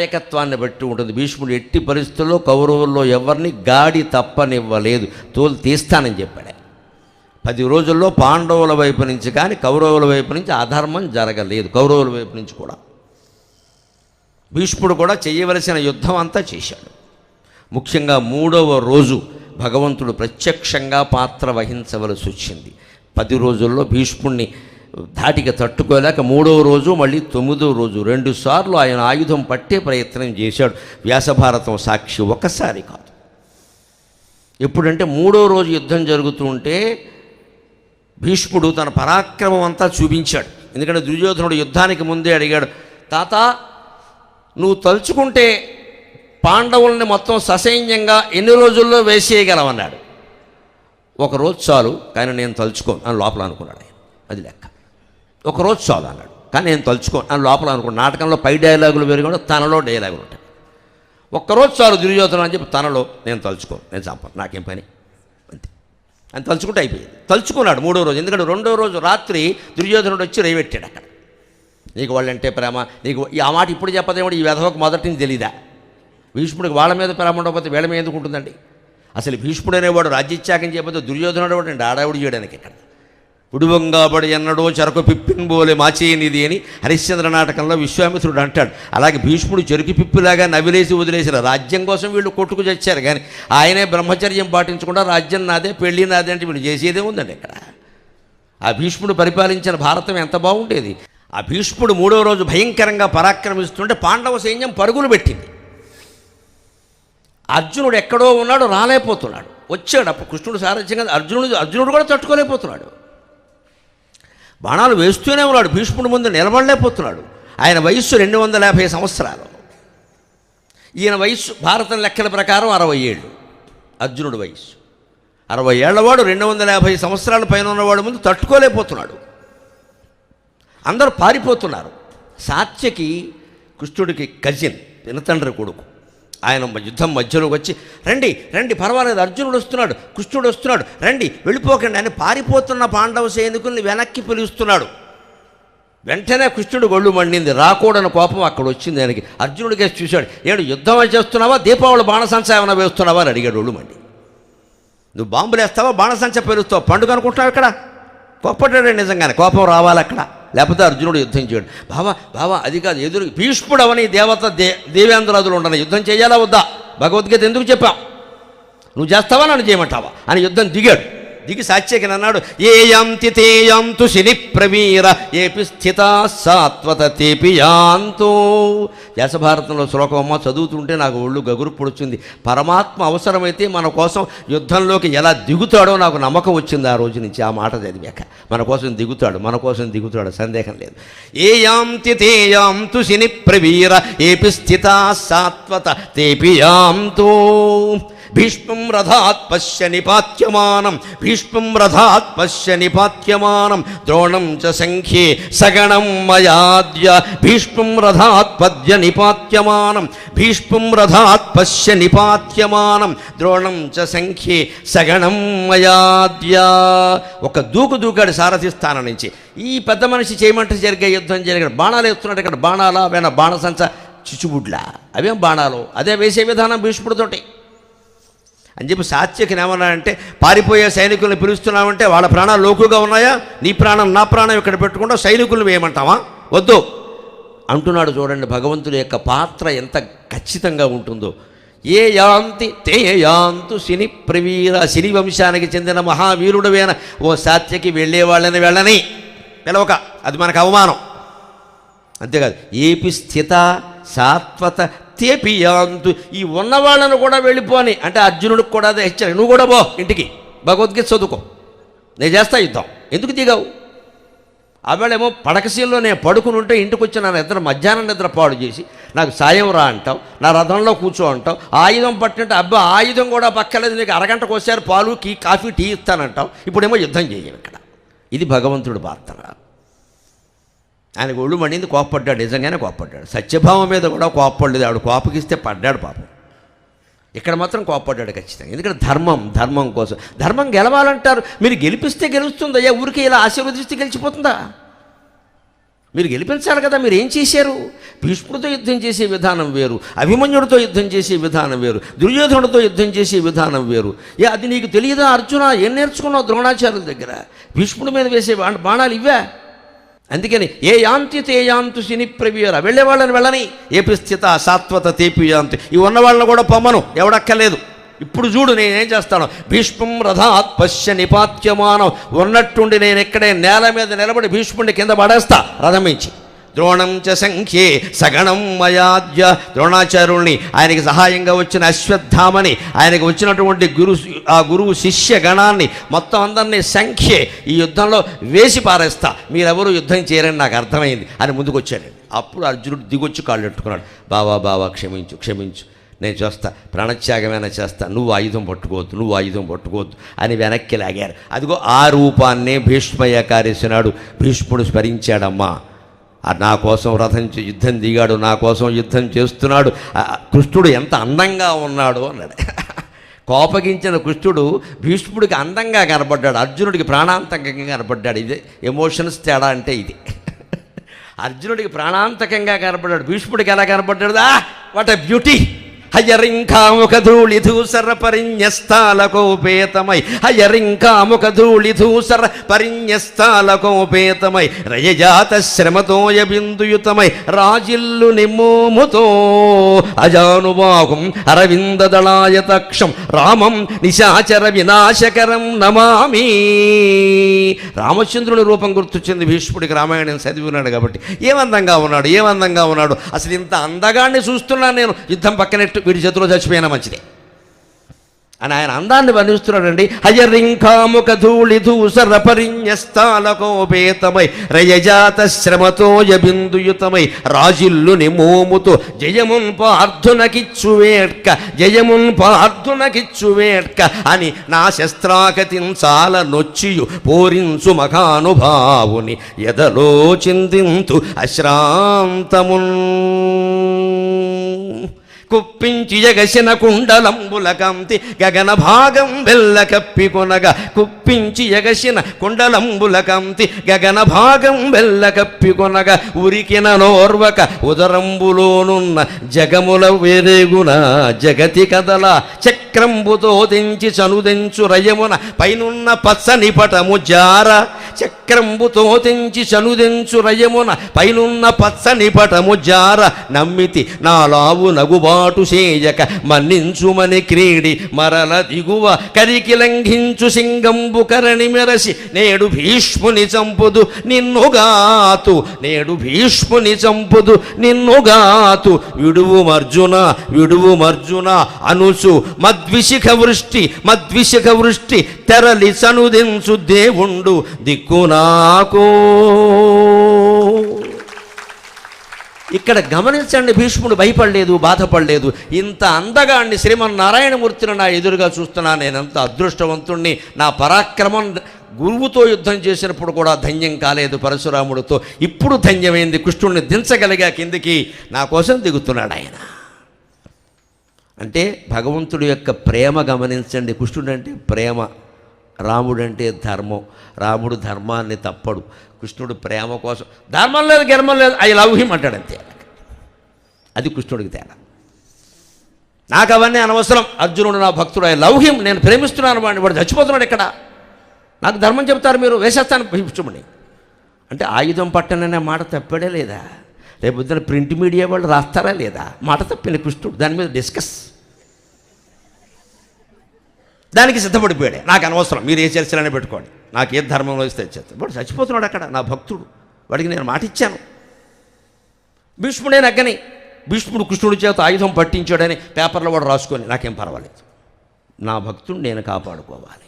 నాయకత్వాన్ని బట్టి ఉంటుంది. భీష్ముడు ఎట్టి పరిస్థితుల్లో కౌరవుల్లో ఎవరిని గాడి తప్పనివ్వలేదు. తోలు తీస్తానని చెప్పాడు. పది రోజుల్లో పాండవుల వైపు నుంచి కానీ కౌరవుల వైపు నుంచి అధర్మం జరగలేదు. కౌరవుల వైపు నుంచి కూడా. భీష్ముడు కూడా చేయవలసిన యుద్ధం అంతా చేశాడు. ముఖ్యంగా మూడవ రోజు భగవంతుడు ప్రత్యక్షంగా పాత్ర వహించవలసి వచ్చింది. పది రోజుల్లో భీష్ముడిని ధాటికి తట్టుకోలేక మూడో రోజు మళ్ళీ తొమ్మిదో రోజు రెండుసార్లు ఆయన ఆయుధం పట్టే ప్రయత్నం చేశాడు. వ్యాసభారతం సాక్షి ఒకసారి కాదు. ఎప్పుడంటే మూడో రోజు యుద్ధం జరుగుతూ ఉంటే భీష్ముడు తన పరాక్రమం అంతా చూపించాడు. ఎందుకంటే దుర్యోధనుడు యుద్ధానికి ముందే అడిగాడు తాత నువ్వు తలుచుకుంటే పాండవుల్ని మొత్తం ససైన్యంగా ఎన్ని రోజుల్లో వేసేయగలవన్నాడు? ఒక రోజు చాలు కానీ నేను తలుచుకోను అని లోపల అనుకున్నాడు ఆయన. అది లెక్క. ఒక రోజు చాలు అన్నాడు. కానీ నేను తలుచుకోను అని లోపల అనుకో నాటకంలో పై డైలాగులు వేరు కూడా తనలో డైలాగులు ఉంటాయి. ఒక్కరోజు చాలు దుర్యోధన అని చెప్పి తనలో నేను తలుచుకో. నేను చంపను. నాకేం పని? అంతే. అని తలుచుకుంటే అయిపోయింది. తలుచుకున్నాడు మూడో రోజు. ఎందుకంటే రెండో రోజు రాత్రి దుర్యోధనుడు వచ్చి రేవెట్టాడు అక్కడ. నీకు వాళ్ళంటే ప్రేమ. నీకు ఈ ఆ మాట ఇప్పుడు చెప్పదేమో ఈ వెధవకు మొదటి తెలీదా? భీష్ముడికి వాళ్ళ మీద ప్రేమ ఉండకపోతే వీళ్ళ మీద ఎందుకు ఉంటుందండి? అసలు భీష్ముడు అనేవాడు రాజ్యత్యాగం చేయకపోతే దుర్యోధనుడు వాడు ఆడావుడు చేయడానికి ఇక్కడ ఉడువంగాబడి ఎన్నడో చెరకు పిప్పిన్ బోలే మాచేయనిది అని హరిశ్చంద్ర నాటకంలో విశ్వామిత్రుడు అంటాడు. అలాగే భీష్ముడు చెరుకు పిప్పిలాగా నవిలేసి వదిలేసిన రాజ్యం కోసం వీళ్ళు కొట్టుకు చచ్చారు. కానీ ఆయనే బ్రహ్మచర్యం పాటించకుండా రాజ్యం నాదే పెళ్ళి నాదే అంటే వీళ్ళు చేసేదే ఉందండి ఇక్కడ. ఆ భీష్ముడు పరిపాలించిన భారతం ఎంత బాగుండేది. ఆ భీష్ముడు మూడో రోజు భయంకరంగా పరాక్రమిస్తుంటే పాండవ సైన్యం పరుగులు పెట్టింది. అర్జునుడు ఎక్కడో ఉన్నాడు రాలేకపోతున్నాడు. వచ్చాడు అప్పుడు కృష్ణుడు సారథ్యంగా అర్జునుడు అర్జునుడు కూడా తట్టుకోలేకపోతున్నాడు. బాణాలు వేస్తూనే ఉన్నాడు. భీష్ముడి ముందు నిలబడలేకపోతున్నాడు. ఆయన వయస్సు రెండు వందల యాభై సంవత్సరాలు. ఈయన వయస్సు భారతం లెక్కల ప్రకారం అరవై ఏళ్ళు. అర్జునుడి వయస్సు. అరవై ఏళ్ళవాడు రెండు వందల యాభై సంవత్సరాల పైన ఉన్నవాడు ముందు తట్టుకోలేకపోతున్నాడు. అందరూ పారిపోతున్నారు. సాత్యకి కృష్ణుడికి కజిన్ పినతండ్రి కొడుకు. ఆయన యుద్ధం మధ్యలోకి వచ్చి రండి రండి పర్వాలేదు అర్జునుడు వస్తున్నాడు కృష్ణుడు వస్తున్నాడు రండి వెళ్ళిపోకండి. అని పారిపోతున్న పాండవ సైనికుల్ని వెనక్కి పిలుస్తున్నాడు. వెంటనే కృష్ణుడు గొళ్ళు మండింది. రాకూడని కోపం అక్కడ వచ్చింది ఆయనకి. అర్జునుడికే చూశాడు. ఏడు యుద్ధం చేస్తున్నావా? దీపావళి బాణసంచ ఏమైనా వేస్తున్నావా? అని అడిగాడు ఒళ్ళు మండి. నువ్వు బాంబులు వేస్తావా బాణసంచ పేరుస్తావు పండుగ అనుకుంటున్నావు ఇక్కడ? కోప్పడ్డాడు నిజంగానే. కోపం రావాలి అక్కడ. లేకపోతే అర్జునుడు యుద్ధం చేయడు. బావా బావా అది కాదు ఎదురు భీష్ముడు అవని దేవత దే దేవేంద్రాదులు ఉండని యుద్ధం చేయాలా వద్దా? భగవద్గీత ఎందుకు చెప్పాం? నువ్వు చేస్తావా నన్ను చేయమంటావా? అని యుద్ధం దిగాడు. దిగి సాత్యకిని అన్నాడు ఏ యాంతి తే యాంతు శని ప్రవీర ఏపి స్థిత సాత్వత తేపి యాంతో. వ్యాసభారతంలో శ్లోకమ్మ చదువుతుంటే నాకు ఒళ్ళు గగురు పొడుచుంది. పరమాత్మ అవసరమైతే మన కోసం యుద్ధంలోకి ఎలా దిగుతాడో నాకు నమ్మకం వచ్చింది ఆ రోజు నుంచి ఆ మాట చదివాక. మన కోసం దిగుతాడు మన కోసం దిగుతాడు సందేహం లేదు. ఏ యాంతి తే యాంతు శని ప్రవీర ఏపి స్థిత సాత్వత తేపి యాంతో. భీష్మం రథాత్ పశ్య నిపాత్యమానం భీష్మం రథాత్ పశ్య నిపాత్యమానం ద్రోణం చ సంఖ్యే సగణం మయాద్య భీష్మం రథాత్ పద్య నిపాత్యమానం భీష్మం రథాత్ పశ్య నిపాత్యమానం ద్రోణం చ సంఖ్యే సగణం మయాద్య ఒక దూకు దూకాడు సారథి స్థానం నుంచి. ఈ పెద్ద మనిషి చేయమంటే జరిగే యుద్ధం జరిగాడు బాణాలు వేస్తున్నాడు ఇక్కడ బాణాల వేణ బాణసంచ చిచుబుడ్లా అవేం బాణాలు? అదే వేసే విధానం భీష్ముడితోటి. అని చెప్పి సాత్యకి ఏమన్నాడంటే పారిపోయే సైనికుల్ని పిలుస్తున్నామంటే వాళ్ళ ప్రాణాలు లోకుగా ఉన్నాయా? నీ ప్రాణం నా ప్రాణం ఇక్కడ పెట్టుకుంటా సైనికులను వేయమంటావా? వద్దు. అంటున్నాడు చూడండి భగవంతుడి యొక్క పాత్ర ఎంత ఖచ్చితంగా ఉంటుందో. ఏ యాంతి తే యాంతు శని ప్రవీర శని వంశానికి చెందిన మహావీరుడవేన ఓ సాత్యకి వెళ్ళే వాళ్ళని వెళ్ళని. పిలవక అది మనకు అవమానం. అంతేకాదు ఏపి స్థిత సాత్వత తేపియాంతు ఈ ఉన్నవాళ్ళను కూడా వెళ్ళిపోని అంటే అర్జునుడికి కూడా అదే హెచ్చరిక నువ్వు కూడా పో ఇంటికి. భగవద్గీత చదువుకో. నేను చేస్తా యుద్ధం. ఎందుకు దిగావు? ఆవేళేమో పడకశీల్లో నేను పడుకుని ఉంటే ఇంటికి వచ్చి నా నిద్ర మధ్యాహ్నం నిద్ర పాడు చేసి నాకు సాయం రా అంటావు నా రథంలో కూర్చో అంటావు ఆయుధం పట్టినట్టు అబ్బా ఆయుధం కూడా పక్కలేదు నీకు అరగంటకు వచ్చారు పాలు కీ కాఫీ టీ ఇస్తానంటావు. ఇప్పుడేమో యుద్ధం చేయాలి ఇక్కడ. ఇది భగవంతుడు పాత్ర ఆయనకు ఒళ్ళు మండింది కోప్పడ్డాడు. నిజంగానే కోపడ్డాడు సత్యభావం మీద కూడా కోపడలేదు ఆవిడ కోపకిస్తే పడ్డాడు పాపం. ఇక్కడ మాత్రం కోపడ్డాడు ఖచ్చితంగా. ఎందుకంటే ధర్మం ధర్మం కోసం. ధర్మం గెలవాలంటారు. మీరు గెలిపిస్తే గెలుస్తుంది అయ్యా ఊరికి ఇలా ఆశీర్వదిస్తే గెలిచిపోతుందా? మీరు గెలిపించాలి కదా. మీరు ఏం చేశారు? భీష్ముడితో యుద్ధం చేసే విధానం వేరు. అభిమన్యుడితో యుద్ధం చేసే విధానం వేరు. దుర్యోధనుడితో యుద్ధం చేసే విధానం వేరు. ఏ అది నీకు తెలియదా అర్జున? ఏం నేర్చుకున్నావు ద్రోణాచార్యుల దగ్గర? భీష్ముడి మీద వేసే బాణాలు ఇవ్వా? అందుకని ఏ యాంతి తే యాంతు శని ప్రవీర. వెళ్ళే వాళ్ళని వెళ్ళని. ఏ స్థిత సాత్వత తేపి యాంతి. ఈ ఉన్న కూడా పొమ్మను. ఎవడక్కర్లేదు. ఇప్పుడు చూడు నేనేం చేస్తాను. భీష్మం రథాత్ పశ్య నిపాత్యమానం. ఉన్నట్టుండి నేను ఇక్కడే నేల మీద నిలబడి భీష్ముడిని కింద పడేస్తా. రథం ఇచ్చి ద్రోణం చ సంఖ్యే సగణం మయాద్య ద్రోణాచార్యుల్ని ఆయనకి సహాయంగా వచ్చిన అశ్వత్థామని ఆయనకు వచ్చినటువంటి గురు ఆ గురువు శిష్య గణాన్ని మొత్తం అందరినీ సంఖ్యే ఈ యుద్ధంలో వేసి పారేస్తా. మీరెవరు యుద్ధం చేయరని నాకు అర్థమైంది అని ముందుకు అప్పుడు అర్జునుడు దిగొచ్చి కాళ్ళు పెట్టుకున్నాడు బావా బావా క్షమించు క్షమించు. నేను చేస్తా. ప్రాణత్యాగమైనా చేస్తా. నువ్వు ఆయుధం పట్టుకోవద్దు నువ్వు ఆయుధం పట్టుకోవద్దు అని వెనక్కి లాగారు. అదిగో ఆ రూపాన్నే భీష్మయ్య కారేసినాడు. భీష్ముడు స్మరించాడమ్మా. నా కోసం రథం చే- యుద్ధం దిగాడు నా కోసం యుద్ధం చేస్తున్నాడు. కృష్ణుడు ఎంత అందంగా ఉన్నాడు అన్నాడు. కోపగించిన కృష్ణుడు భీష్ముడికి అందంగా కనబడ్డాడు అర్జునుడికి ప్రాణాంతకంగా కనబడ్డాడు ఇదే ఎమోషన్స్ తేడా అంటే ఇది. అర్జునుడికి ప్రాణాంతకంగా కనపడ్డాడు. భీష్ముడికి ఎలా కనబడ్డాడు వాట్ ఎ బ్యూటీ హయరింకాముఖ ధూళి ధూసర పరిణ్యస్థాలకోపేతమై హయరింకాముఖ ధూళి ధూసర పరిణ్యస్థాలకోపేతమై రయజాత శ్రమతోయ బిందుయుతమై రాజిల్లు నిమ్మోముతో అజానుబాహుం అరవిందదళాయతక్షం రామం నిశాచర వినాశకరం నమామి. రామచంద్రుని రూపం గుర్తొచ్చింది భీష్ముడికి రామాయణం చదివి ఉన్నాడు కాబట్టి. ఏమందంగా ఉన్నాడు ఏమందంగా ఉన్నాడు. అసలు ఇంత అందగాన్ని చూస్తున్నాను నేను. యుద్ధం పక్కనెట్టు వీడి చేతిలో చచ్చిపోయినా మంచిదే. అని ఆయన అందాన్ని వర్ణిస్తున్నాడండి. హయరింకాముఖ ధూళి ధూసర పరిణ్యస్థాలకోపేతమై రయజాత శ్రమతో యబిందుయుతమై రాజిల్లు నిమోముతో జయమున్ పార్థునకిచ్చువేట్క జయమున్ పార్థునకిచ్చువేట్క అని నా శస్త్రాకతించాల నొచ్చియు పోరించు మఖానుభావుని ఎదలో చిందింతు అశ్రాంతమున్. కుప్పించి ఎగసిన కుండలంబుల కాంతి గగన భాగం వెళ్ళ కప్పికొనగా కుప్పించి ఎగసిన కుండలంబుల కాంతి గగన భాగం వెళ్ళ కప్పికొనగా ఉరికిన నోర్వక ఉదరంబులోనున్న జగముల వేరేగున జగతి కదల చక్రంబుతో తెంచి చనుదెంచు రయమున పైనున్న పచ్చని పటము జార చక్రంబుతో తెంచి చనుదెంచు రయమున పైనున్న పచ్చని పటము జార నమ్మితి నా లావు నగుబాటు చేయక మన్నించుమని క్రీడి మరల దిగువ కరికి లంఘించు సింగంబు కరణి మెరసి నేడు భీష్ముని చంపుదు నిన్నుగాతు నేడు భీష్ముని చంపుదు నిన్నుగాతు విడువు మర్జున విడువు మర్జున అనుసు మద్విశిఖ వృష్టి మద్విశిఖ వృష్టి తెరలి చనుదెంచు దేవుండు దిక్కు నాకు ఇక్కడ గమనించండి భీష్ముడు భయపడలేదు బాధపడలేదు. ఇంత అందగాన్ని శ్రీమన్నారాయణమూర్తిని నా ఎదురుగా చూస్తున్నా నేను అదృష్టవంతుణ్ణి. నా పరాక్రమం గురువుతో యుద్ధం చేసినప్పుడు కూడా ధన్యం కాలేదు పరశురాముడితో. ఇప్పుడు ధన్యమైంది కృష్ణుడిని దించగలిగా కిందికి నా కోసం దిగుతున్నాడు ఆయన. అంటే భగవంతుడి యొక్క ప్రేమ గమనించండి కృష్ణుడు అంటే ప్రేమ. రాముడంటే ధర్మం రాముడు ధర్మాన్ని తప్పడు. కృష్ణుడు ప్రేమ కోసం ధర్మం లేదు గర్మం లేదు ఐ లవ్ హిమ్ అంటాడు అంతే. అది కృష్ణుడికి తేడా. నాకు అవన్నీ అనవసరం. అర్జునుడు నా భక్తుడు ఐ లవ్ హిమ్ నేను ప్రేమిస్తున్నాను వాడిని వాడు చచ్చిపోతున్నాడు ఇక్కడ. నాకు ధర్మం చెప్తారు మీరు వేసేస్తాను భీష్ముడిని అంటే ఆయుధం పట్టననే మాట తప్పడే లేదా? రేపు ప్రింట్ మీడియా వాళ్ళు రాస్తారా లేదా? మాట తప్పిన కృష్ణుడు దాని మీద డిస్కస్. దానికి సిద్ధపడిపోయాడు. నాకు అనవసరం. మీరు ఏ చర్చలనే పెట్టుకోండి. నాకు ఏ ధర్మంలో ఇస్తే చేస్తే వాడు చచ్చిపోతున్నాడు అక్కడ నా భక్తుడు. వాడికి నేను మాట ఇచ్చాను. భీష్ముడే నగ్గని. భీష్ముడు కృష్ణుడి చేత ఆయుధం పట్టించాడని పేపర్లో వాడు రాసుకొని నాకేం పర్వాలేదు. నా భక్తుడు నేను కాపాడుకోవాలి.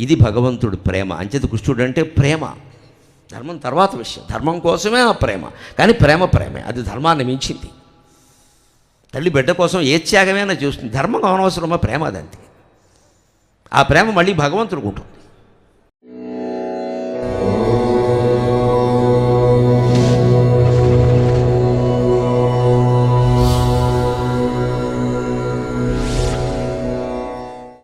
ఇది భగవంతుడు ప్రేమ. అంచేత కృష్ణుడు అంటే ప్రేమ. ధర్మం తర్వాత విషయం. ధర్మం కోసమే ఆ ప్రేమ. కానీ ప్రేమ ప్రేమే. అది ధర్మాన్ని మించింది. తల్లి బిడ్డ కోసం ఏ త్యాగమైనా చూస్తుంది. ధర్మం అనవసరమా ప్రేమ అదంతే ఆ ప్రేమ మళ్ళీ భగవంతుడికి ఉంటుంది.